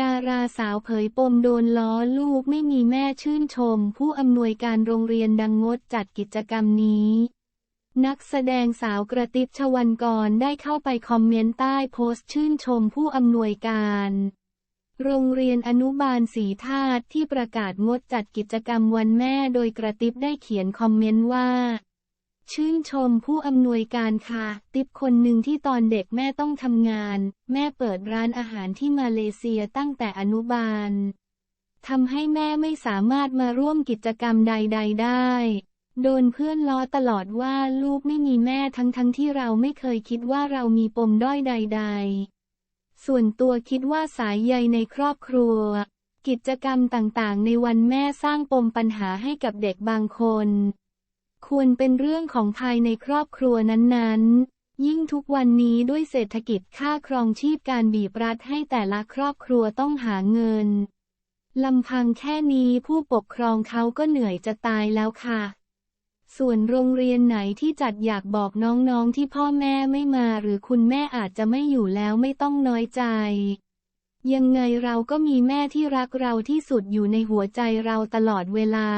ดาราสาวเผยปมโดนล้อลูกไม่มีแม่ชื่นชม ผู้อำนวยการโรงเรียนดังงดจัดกิจกรรมนี้ นักแสดงสาวกระติบชวันกรได้เข้าไปคอมเมนต์ใต้โพสต์ชื่นชมผู้อำนวยการ โรงเรียนอนุบาลสีธาตุที่ประกาศงดจัดกิจกรรมวันแม่โดยกระติบได้เขียนคอมเมนต์ว่า ชื่นชมผู้อำนวยการค่ะ ติ๊บคนหนึ่งที่ตอนเด็กแม่ต้องทำงาน แม่เปิดร้านอาหารที่มาเลเซียตั้งแต่อนุบาลทำให้แม่ไม่สามารถมาร่วมกิจกรรมใด ๆ ได้ โดนเพื่อนล้อตลอดว่าลูกไม่มีแม่ทั้งๆทที่เราไม่เคยคิดว่าเรามีปมด้อยใด ๆ ส่วนตัวคิดว่าสายใยในครอบครัว กิจกรรมต่างๆ ในวันแม่สร้างปมปัญหาให้กับเด็กบางคน ควรเป็นเรื่องของภายในครอบครัวนั้นๆ ยิ่งทุกวันนี้ด้วยเศรษฐกิจค่าครองชีพการบีบรัดให้แต่ละครอบครัวต้องหาเงินลำพังแค่นี้ผู้ปกครองเขาก็เหนื่อยจะตายแล้วค่ะ ส่วนโรงเรียนไหนที่จัดอยากบอกน้องๆที่พ่อแม่ไม่มาหรือคุณแม่อาจจะไม่อยู่แล้วไม่ต้องน้อยใจ ยังไงเราก็มีแม่ที่รักเราที่สุดอยู่ในหัวใจเราตลอดเวลา